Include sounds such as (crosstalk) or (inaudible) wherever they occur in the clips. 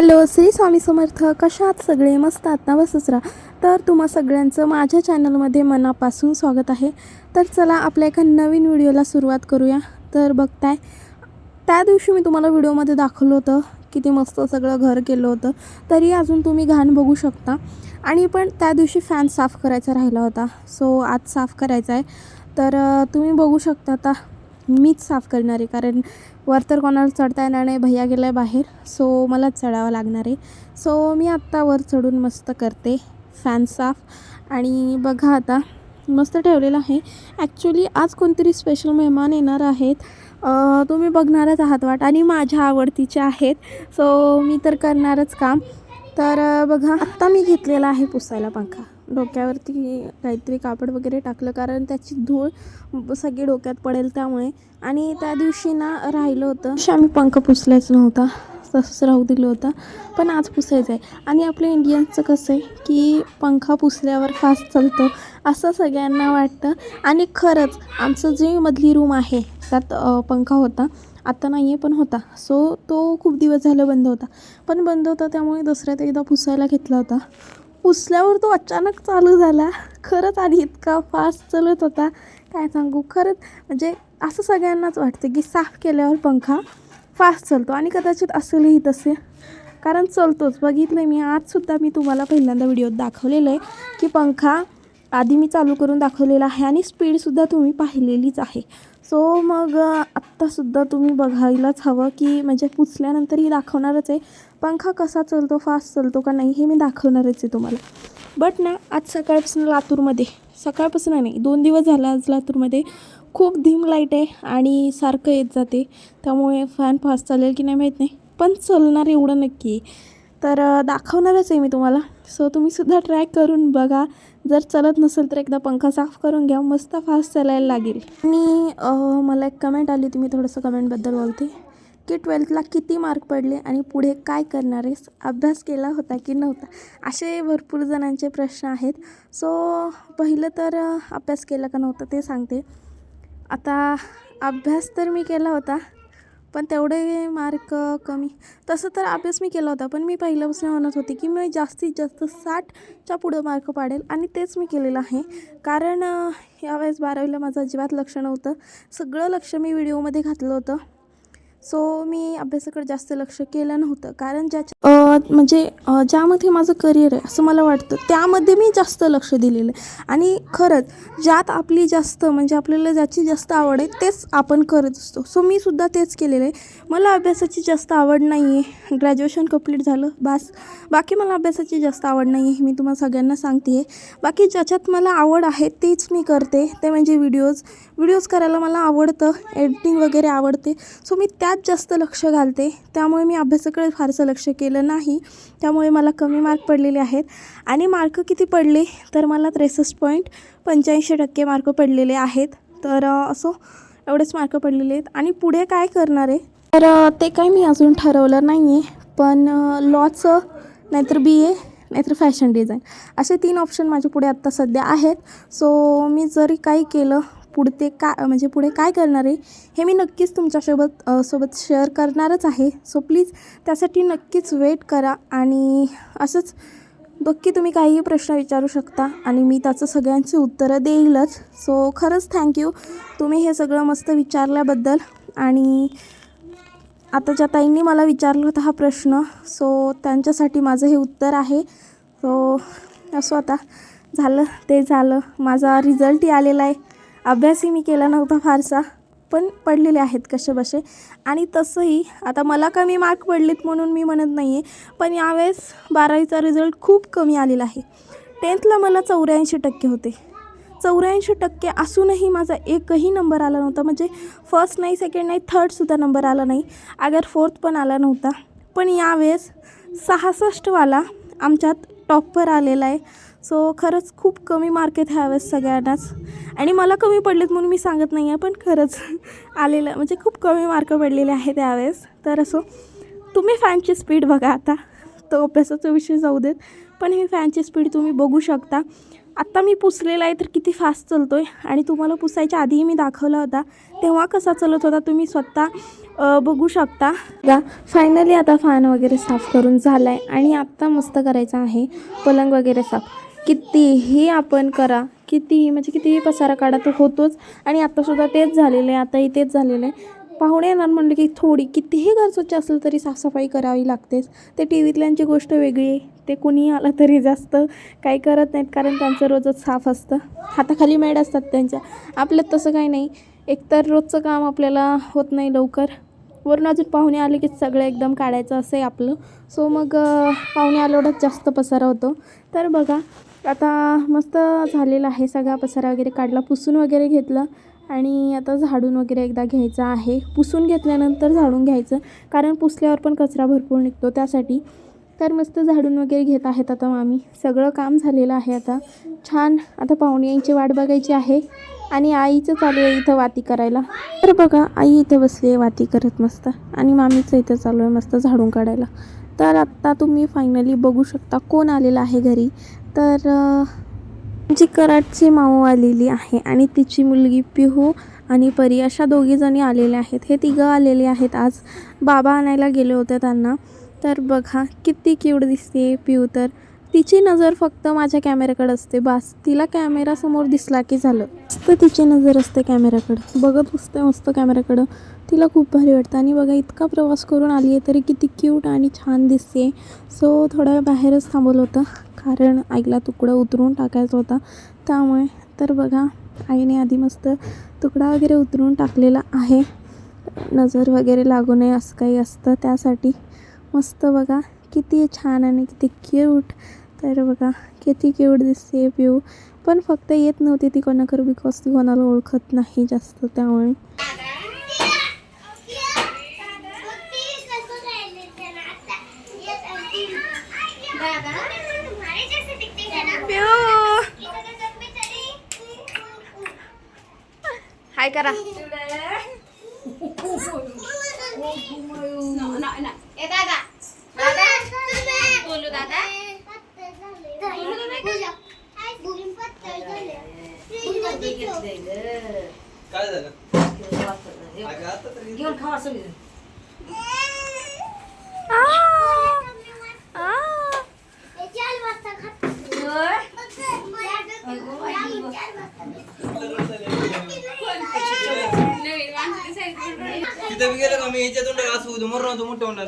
Hello Shri Swami Samarth. कशा आहात सगळे? मस्त आहात ना बसच तर तुम्हा सगळ्यांचं माझ्या चॅनलमध्ये मनापासून स्वागत आहे. तर चला आपल्या एका नवीन व्हिडिओला सुरुवात करूया. तर बघताय त्या दिवशी मी तुम्हाला व्हिडिओमध्ये दाखवलं होतं किती मस्त सगळं घर केलं होतं. तरी अजून तुम्ही घाण बघू शकता. आणि पण त्या दिवशी फॅन साफ करायचा राहिला होता. सो आज साफ करायचा आहे. तर तुम्ही बघू शकता आता. मीच साफ करणार आहे कारण वर तर कोणाला चढता येणार नाही भैया गेला आहे बाहेर सो मलाच चढावं लागणार आहे. सो मी आत्ता वर चढून मस्त करते फॅन साफ. आणि बघा आता मस्त ठेवलेलं आहे. ॲक्च्युली आज कोणतरी स्पेशल मेहमान येणार आहेत. तुम्ही बघणारच आहात वाट आणि माझ्या आवडतीच्या आहेत. सो मी तर करणारच काम. तर बघा आत्ता मी घेतलेला आहे पुसायला पंखा. डोक्यावरती काहीतरी कापड वगैरे टाकलं कारण त्याची धूळ सगळी डोक्यात पडेल त्यामुळे. आणि त्या दिवशी ना राहिलं होतं. दिवशी आम्ही पंख पुसलाच नव्हता. तसंच राहू दिलं होतं. पण आज पुसायचं आहे आणि आपल्या इंडियन्सचं कसं आहे की पंखा पुसल्यावर फास्ट चालतो असं सगळ्यांना वाटतं. आणि खरंच आमचं जे मधली रूम आहे त्यात पंखा होता. आत्ता नाही आहे पण होता. सो तो खूप दिवस झालं बंद होता. पण बंद होता त्यामुळे दसऱ्यात एकदा पुसायला घेतला होता. पुसल्यावर तो अचानक चालू झाला. खरंच आणि इतका फास्ट चालत होता. काय सांगू? खरंच म्हणजे असं सगळ्यांनाच वाटतं की साफ केल्यावर पंखा फास्ट चालतो आणि कदाचित असेलही तसे. कारण चलतोच. बघितलं मी. आजसुद्धा मी तुम्हाला पहिल्यांदा व्हिडिओत दाखवलेलं आहे की पंखा आधी मी चालू करून दाखवलेला आहे आणि स्पीडसुद्धा तुम्ही पाहिलेलीच आहे. सो मग आत्तासुद्धा तुम्ही बघायलाच हवं की म्हणजे पुसल्यानंतरही दाखवणारच आहे. पंखा कसा चालतो फास्ट चालतो का नाही हे मी दाखवणारच आहे तुम्हाला. बट ना आज सकाळपासून लातूरमध्ये सकाळपासून नाही दोन दिवस झाला आज लातूरमध्ये खूप धीम लाइट आहे आणि सारखं येत जाते. त्यामुळे फॅन फास्ट चालेल की नाही माहीत नाही पण चालणार एवढं नक्की. आहे. तर दाखवणारच आहे मी तुम्हाला. सो तुम्हीसुद्धा ट्राय करून बघा. जर चालत नसेल तर एकदा पंखा साफ करून घ्या. मस्त फास्ट चालायला लागेल. आणि मला एक कमेंट आली होती. मी थोडंसं कमेंटबद्दल बोलते. की ट्वेल्थला किती मार्क पडले आणि पुढे काय करणार आहेस? अभ्यास केला होता की नव्हता? असे भरपूर जणांचे प्रश्न आहेत. सो पहिलं तर अभ्यास केला का नव्हता ते सांगते. आता अभ्यास तर मी केला होता. पण तेवढे मार्क कमी. तसं तर अभ्यास मी केला होता पण मी पहिल्यापासून म्हणत होते की मी जास्तीत जास्त साठच्या पुढं मार्क पाडेल आणि तेच मी केलेलं आहे. कारण यावेळेस बारावीला माझं अजिबात लक्ष नव्हतं. सगळं लक्ष मी व्हिडिओमध्ये घातलं होतं. सो मी अभ्यासाकडे जास्त लक्ष केलं नव्हतं. कारण ज्याच्या म्हणजे ज्यामध्ये माझं करिअर आहे असं मला वाटतं. त्यामध्ये मी जास्त लक्ष दिलेलं आहे. आणि खरंच ज्यात आपली जास्त म्हणजे आपल्याला ज्याची जास्त आवड आहे तेच आपण करत असतो. सो मी सुद्धा तेच केलेलं आहे. मला अभ्यासाची जास्त आवड नाही आहे ग्रॅज्युएशन कंप्लीट झालं बास. बाकी मला अभ्यासाची जास्त आवड नाही आहे मी तुम्हाला सगळ्यांना सांगते आहे बाकी ज्याच्यात मला आवड आहे तेच मी करते. ते म्हणजे व्हिडिओज व्हिडिओज करायला मला आवडतं एडिटिंग वगैरे आवडते. सो मी त्यात जास्त लक्ष घालते. त्यामुळे मी अभ्यासाकडे फारसं लक्ष केलं नाही. त्यामुळे मला कमी मार्क पडलेले आहेत. आणि मार्क किती पडले तर मला त्रेसष्ट पॉईंट पंच्याऐंशी टक्के मार्क पडलेले आहेत. तर असो एवढेच मार्क पडलेले आहेत. आणि पुढे काय करणार आहे? तर ते काय मी अजून ठरवलं नाही आहे पण लॉचं नाहीतर बी ए नाहीतर फॅशन डिझाईन असे तीन ऑप्शन माझ्या पुढे आत्ता सध्या आहेत. सो मी जरी काही केलं पुढते का म्हणजे पुढे काय करणार आहे हे मी नक्कीच तुमच्यासोबत सोबत शेअर करणारच आहे. सो प्लीज त्यासाठी नक्कीच वेट करा आणि असंच नक्की तुम्ही काहीही प्रश्न विचारू शकता आणि मी त्याचं सगळ्यांची उत्तरं देईलच. सो खरंच थँक्यू तुम्ही हे सगळं मस्त विचारल्याबद्दल आणि आता ज्या ताईंनी मला विचारला होता हा प्रश्न सो त्यांच्यासाठी माझं हे उत्तर आहे. सो असो आता झालं ते झालं. माझा रिझल्टही आलेला आहे. अभ्यासही मी केला नव्हता फारसा पण पडलेले आहेत कसे बसे. आणि तसंही आता मला कमी मार्क पडलेत म्हणून मी म्हणत नाही आहे पण यावेळेस बारावीचा रिझल्ट खूप कमी आलेला आहे. टेन्थला मला चौऱ्याऐंशी टक्के होते. चौऱ्याऐंशी टक्के असूनही माझा एकही नंबर आला नव्हता म्हणजे फर्स्ट नाही सेकंड नाही थर्डसुद्धा नंबर आला नाही. अगर फोर्थ पण आला नव्हता. पण यावेळेस सहासष्टवाला आमच्यात टॉपर आलेला आहे. सो खरंच खूप कमी मार्क आहेत ह्यावेळेस सगळ्यांनाच. आणि मला कमी पडलेत म्हणून मी सांगत नाही आहे पण खरंच आलेलं म्हणजे खूप कमी मार्क पडलेले आहेत त्यावेळेस तर असो तुम्ही फॅनची स्पीड बघा आता. तो अभ्यासाचा विषय जाऊ देत पण ही फॅनची स्पीड तुम्ही बघू शकता. आत्ता मी पुसलेला आहे तर किती फास्ट चालतो आहे आणि तुम्हाला पुसायच्या आधीही मी दाखवला होता. तेव्हा कसा चालत होता तुम्ही स्वतः बघू शकता. गा फायनली आता फॅन वगैरे साफ करून झाला आहे आणि आत्ता मस्त करायचं आहे पलंग वगैरे साफ. कितीही आपण करा कितीही म्हणजे कितीही पसारा काढा तो होतोच. आणि आत्तासुद्धा तेच झालेलं आहे आताही तेच झालेलं आहे. पाहुणे येणार म्हणलं की थोडी कितीही घर स्वच्छ असलं तरी साफसफाई करावी लागतेच. ते टी व्हीतल्यांची गोष्ट वेगळी आहे. ते कुणीही आलं तरी जास्त काही करत नाहीत कारण त्यांचं रोजच साफ असतं. हाताखाली मेड असतात त्यांच्या. आपल्यात तसं काही नाही. एकतर रोजचं काम आपल्याला होत नाही लवकर. वरून अजून पाहुणे आले की सगळं एकदम काढायचं असं आहे आपलं. सो मग पाहुणे आलोडच जास्त पसारा होतो. तर बघा आता मस्त झालेला आहे सगळा. पसारा वगैरे काढला पुसून वगैरे घेतलं आणि आता झाडून वगैरे एकदा घ्यायचं आहे. पुसून घेतल्यानंतर झाडून घ्यायचं कारण पुसल्यावर पण कचरा भरपूर निघतो त्यासाठी. तर मस्त झाडून वगैरे घेत आहेत आता मामी. सगळं काम झालेलं आहे आता. छान. आता पाहुणे यांची वाट बघायची आहे आणि आईचं चालू आहे इथं वाती करायला. तर बघा आई इथे बसली आहे वाती करत मस्त आणि मामीचं इथं चालू आहे मस्त झाडून काढायला. तर आत्ता तुम्ही फायनली बघू शकता कोण आलेलं आहे घरी. तर आमची जी कराडची माऊ आलेली आहे आणि तिची मुलगी पिहू आणि परी अशा दोघीजणी आलेल्या आहेत. हे तिघं आलेले आहेत आज. बाबा आणायला गेले होते त्यांना. तर बघा किती क्यूट दिसते पिहू तर. तिची नजर फक्त माझ्या कॅमेऱ्याकडे असते. बास तिला कॅमेरासमोर दिसला की झालं. मस्त तिची नजर असते कॅमेऱ्याकडं. बघत असते मस्त कॅमेऱ्याकडं. तिला खूप भारी वाटतं. आणि बघा इतका प्रवास करून आली आहे तरी किती क्यूट आणि छान दिसते सो थोडं बाहेरच थांबवलं होतं. कारण आईला तुकडा उतरून टाकायचा होता. त्यामुळे तर बघा आईने आधी मस्त तुकडा वगैरे उतरून टाकलेला आहे. नजर वगैरे लागू नये असं काही असतं त्यासाठी. मस्त बघा किती छान आणि किती क्यूट तर बघा किती क्यूट दिसते पिऊ पण फक्त येत नव्हती ती कोणाकडे बिकॉज ती कोणाला ओळखत नाही जास्त त्यामुळे. हाय करा बोलू दादा काय झालं? अगं आता तरी घेऊन खावा सगळी तिथं गेलं का? मी ह्याच्या तोंडाला असं होतो मोठ्या होणार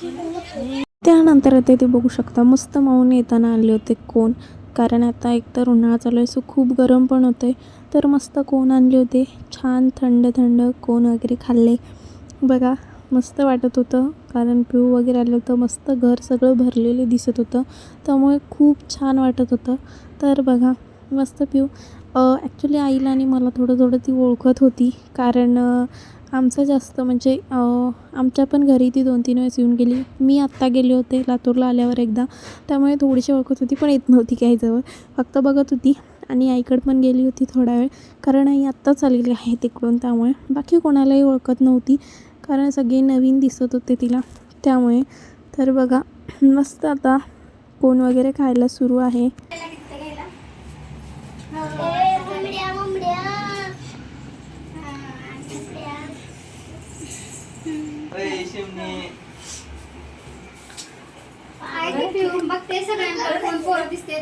त्यानंतर आता ते बघू शकता. मस्त माऊन येताना आले होते कोण? कारण आता एकतर उन्हाळा चालू आहे सो खूप गरम पण होतं आहे तर मस्त कोण आणले होते? छान थंड थंड कोण वगैरे खाल्ले. बघा मस्त वाटत होतं. कारण पिऊ वगैरे आलं होतं मस्त घर सगळं भरलेले दिसत होतं. त्यामुळे खूप छान वाटत होतं. तर बघा मस्त पिऊ. ॲक्च्युली आईला आणि मला थोडं थोडं ती ओळखत होती. कारण आमचं जास्त म्हणजे आमच्या पण घरी ती दोन तीन वेळेस येऊन गेली. मी आत्ता गेले होते लातूरला आल्यावर एकदा. त्यामुळे थोडीशी ओळखत होती पण येत नव्हती काही जवळ. फक्त बघत होती आणि आईकडे पण गेली होती थोडा वेळ. कारण आई आत्ताच आलेली आहे तिकडून त्यामुळे. बाकी कोणालाही ओळखत नव्हती. कारण सगळे नवीन दिसत होते तिला. त्यामुळे. तर बघा मस्त आता कोण वगैरे खायला सुरू आहे. बघते सगळ्यांकडे कोण पोरं दिसते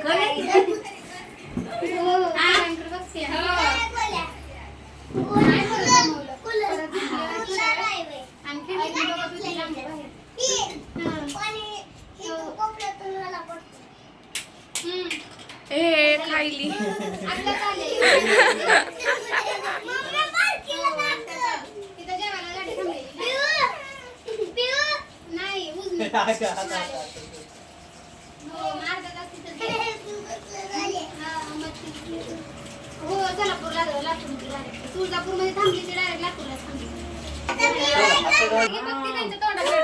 ए खायली नाही उजनी. हो, अर्धा तास तिथं गेले. हा, मग ती- हो सोलापूरला लातूर तुळजापूरमध्ये थांबली ती डायरेक्ट लातूरला थांबली बघ ती त्यांच्या तोंडाकडे.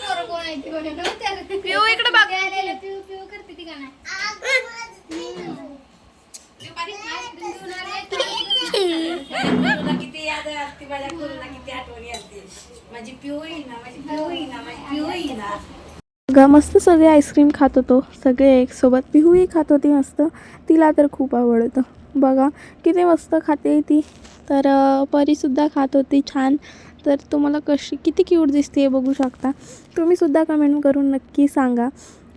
पोरं कोण आहे ती कोण आहे? नव्हत्या. पिऊ इकडे बघ. आलेलं? पिऊ पिऊ करते ती का नाही दुपारी आईस्क्रीम घेऊन आले, तर- किती याद असते माझ्या गुरुला किती आठवणी असते माझी पिऊ ना माझी पिऊ ना माझी पिऊ ना बघा मस्त सगळे आईस्क्रीम खात होतो. सगळे एक सोबत पिहूही खात होती मस्त. तिला तर खूप आवडतं. बघा किती मस्त खाते ती. तर परीसुद्धा खात होती छान. तर तुम्हाला कशी किती क्यूट दिसते हे बघू शकता. तुम्हीसुद्धा कमेंट करून नक्की सांगा.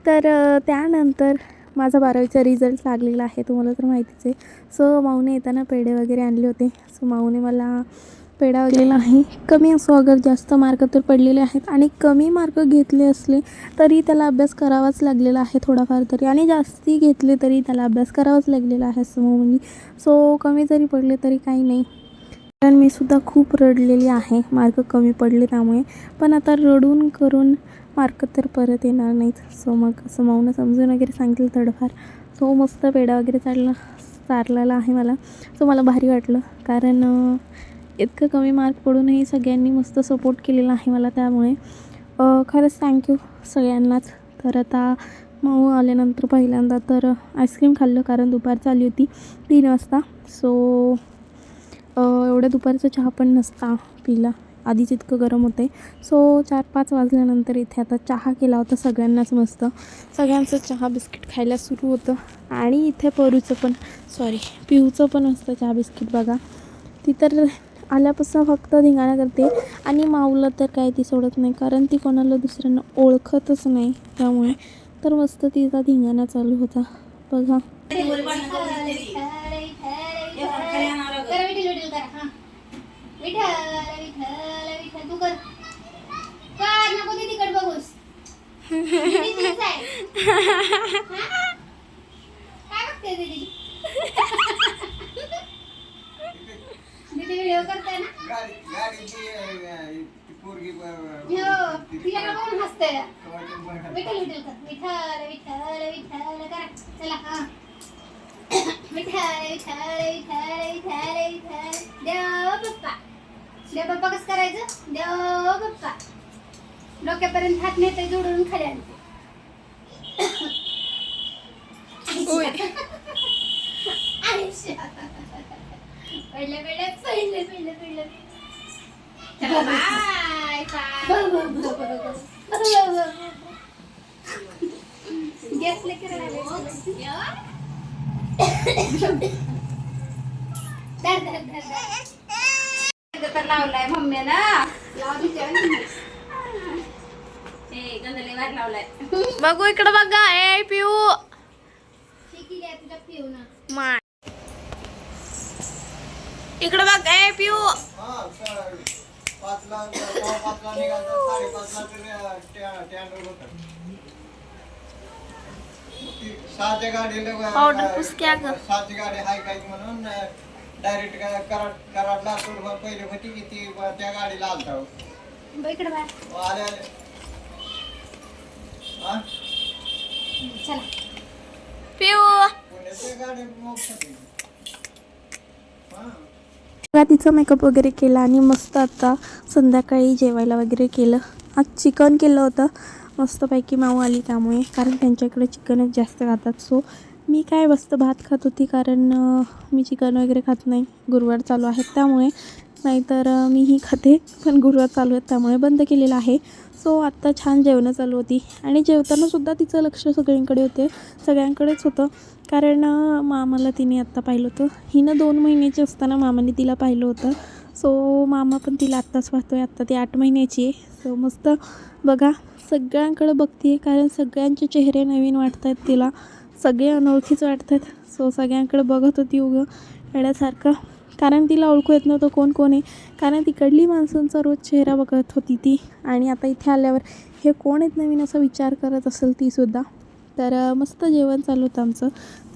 तर त्यानंतर माझा बारावीचा रिझल्ट लागलेला आहे तुम्हाला तर माहितीच आहे. सो माऊने येताना पेढे वगैरे आणले होते. सो माऊने मला पेढा वगैरे आहे. कमी असो अगर जास्त मार्क तर पडलेले आहेत. आणि कमी मार्क घेतले असले तरी त्याला अभ्यास करावाच लागलेला आहे थोडाफार तरी. आणि जास्ती घेतले तरी त्याला अभ्यास करावाच लागलेला आहे असं म्हणून सो कमी जरी पडले तरी काही नाही. कारण मी सुद्धा खूप रडलेली आहे. मार्क कमी पडले त्यामुळे. पण आता रडून करून मार्क तर परत येणार नाहीत. सो मग असं माऊनं समजून वगैरे सांगितलं थोडंफार. सो मस्त पेढा वगैरे चालला चारलेला आहे मला. सो मला भारी वाटलं. कारण इतकं कमी मार्क पडूनही सगळ्यांनी मस्त सपोर्ट केलेला आहे मला त्यामुळे. खरंच थँक्यू सगळ्यांनाच. तर आता माऊ आल्यानंतर पहिल्यांदा तर आईस्क्रीम खाल्लं कारण दुपार आली होती तीन वाजता. सो एवढ्या दुपारचा चहा पण नसता पिला. आधीच इतकं गरम होते सो चार पाच वाजल्यानंतर इथे आता चहा केला होता सगळ्यांनाच मस्त. सगळ्यांचं चहा बिस्किट खायला सुरू होतं. आणि इथे परूचं पण सॉरी पिऊचं पण असतं चहा बिस्किट बघा. ती तर आल्यापासून फक्त धिंगाणा करते. आणि माऊला तर काय ती सोडत नाही कारण ती कोणाला दुसऱ्यांना ओळखतच नाही. त्यामुळे तर मस्त तिचा धिंगाणा चालू होता. बघा. करा (laughs) (laughs) विठ्ठल विठ्ठल करा हा विठ्ठल विठ्ठल विठ्ठल तू कर कर नको ते तिकड बघूस दीदी तीच आहे. हा? काय बघते दीदी दीदी व्हिडिओ करताय ना? गाडी गाडीची अं, ती पोरगी ब- हो तिला बघून हसते कवाची बन- विठ्ठल विठ्ठल कर. विठ्ठल विठ्ठल विठ्ठल करा. चला हा. विठ्ठल विठ्ठल विठ्ठल विठ्ठल विठ्ठल. देव बाप्पा देव बाप्पा कसं करायचं? देव बाप्पा डोक्यापर्यंत हात नेते जोडून खाली आणते आयुष्य. चला, बाय बाय. गॅस (laughs) लेकर तर लावलाय मम्मी ना. लाव ए गंधले वाट लावलाय. बघू इकडं बघा. ए पिऊ. शिकी तुझ्या पिऊ ना मा इकडं बघ ए पिऊ हा, स- पाचला सव्वा पाचला निघालं, साडेपाचला तरी, अं, स्टॅ- स्टँडवर होतं. पुस क्या ग? सहाची गाडी हाय काय म्हणून डायरेक्ट कराड कराडला सोडवा पहिले होती की ती ब- त्या गाडीला आलता. बघ इकडे बाय आले आले हा चला पिऊ गाडी मोठ हा. बघा तिचा मेकअप वगैरे केला आणि मस्त आता संध्याकाळी जेवायला वगैरे केलं. आज चिकन केलं होतं. मस्तपैकी माऊ आली त्यामुळे कारण त्यांच्याकडे चिकनच जास्त खातात सो मी काय मस्त भात खात होती कारण मी चिकन वगैरे खात नाही. गुरुवार चालू आहे त्यामुळे नाहीतर अं, मीही खाते. पण गुरुवार चालू आहेत त्यामुळे बंद केलेलं आहे. सो आत्ता छान जेवणं चालू होती. आणि जेवतानासुद्धा तिचं लक्ष सगळ्यांकडे होते. सगळ्यांकडेच होतं. कारण मामाला तिने आत्ता पाहिलं होतं. हिनं दोन महिन्याची असताना मामाने तिला पाहिलं होतं. सो मामा पण तिला आत्ताच पाहतो आहे आत्ता ती आठ महिन्याची आहे. सो मस्त. बघा सगळ्यांकडं बघते कारण सगळ्यांचे चेहरे नवीन वाटत आहेत तिला. सगळे अनोळखीच वाटत आहेत सो सगळ्यांकडे बघत होती उगं. वेड्यासारखं कारण तिला ओळखू येत नव्हतं कोण कोण आहे. कारण तिकडली माणसांचा रोज चेहरा बघत होती ती. आणि आता इथे आल्यावर हे कोण आहेत नवीन असा विचार करत असेल तीसुद्धा तर मस्त जेवण चालू होतं आमचं.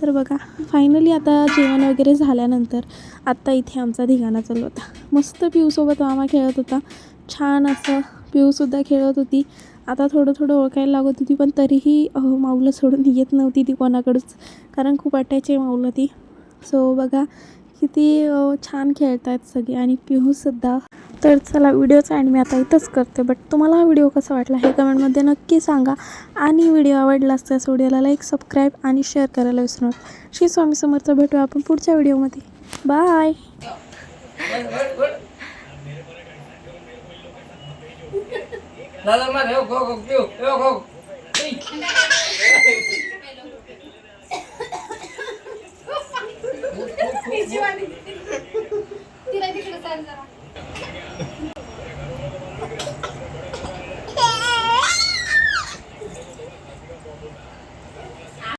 तर बघा फायनली आता जेवण वगैरे झाल्यानंतर आत्ता इथे आमचा धिगाणा चालू होता. मस्त पिऊसोबत मामा खेळत होता. छान असं पिऊसुद्धा खेळत होती. आता थोडं थोडं ओळखायला लागत होती पण तरीही माऊलं माऊला सोडून येत नव्हती ती कोणाकडंच. कारण खूप अटॅच आहे माऊला ती. सो बघा किती छान खेळत आहेत सगळे आणि पिहूसुद्धा तर चला व्हिडिओचा अँड मी आता इथंच करते. बट तुम्हाला हा व्हिडिओ कसा वाटला हे कमेंटमध्ये नक्की सांगा. आणि व्हिडिओ आवडला असल्यास व्हिडिओला लाईक सबस्क्राईब आणि शेअर करायला विसरू नका. श्री स्वामी समर्थ भेटूया आपण पुढच्या व्हिडिओमध्ये. बाय दादा (laughs) तिला तिकडे सांग जरा.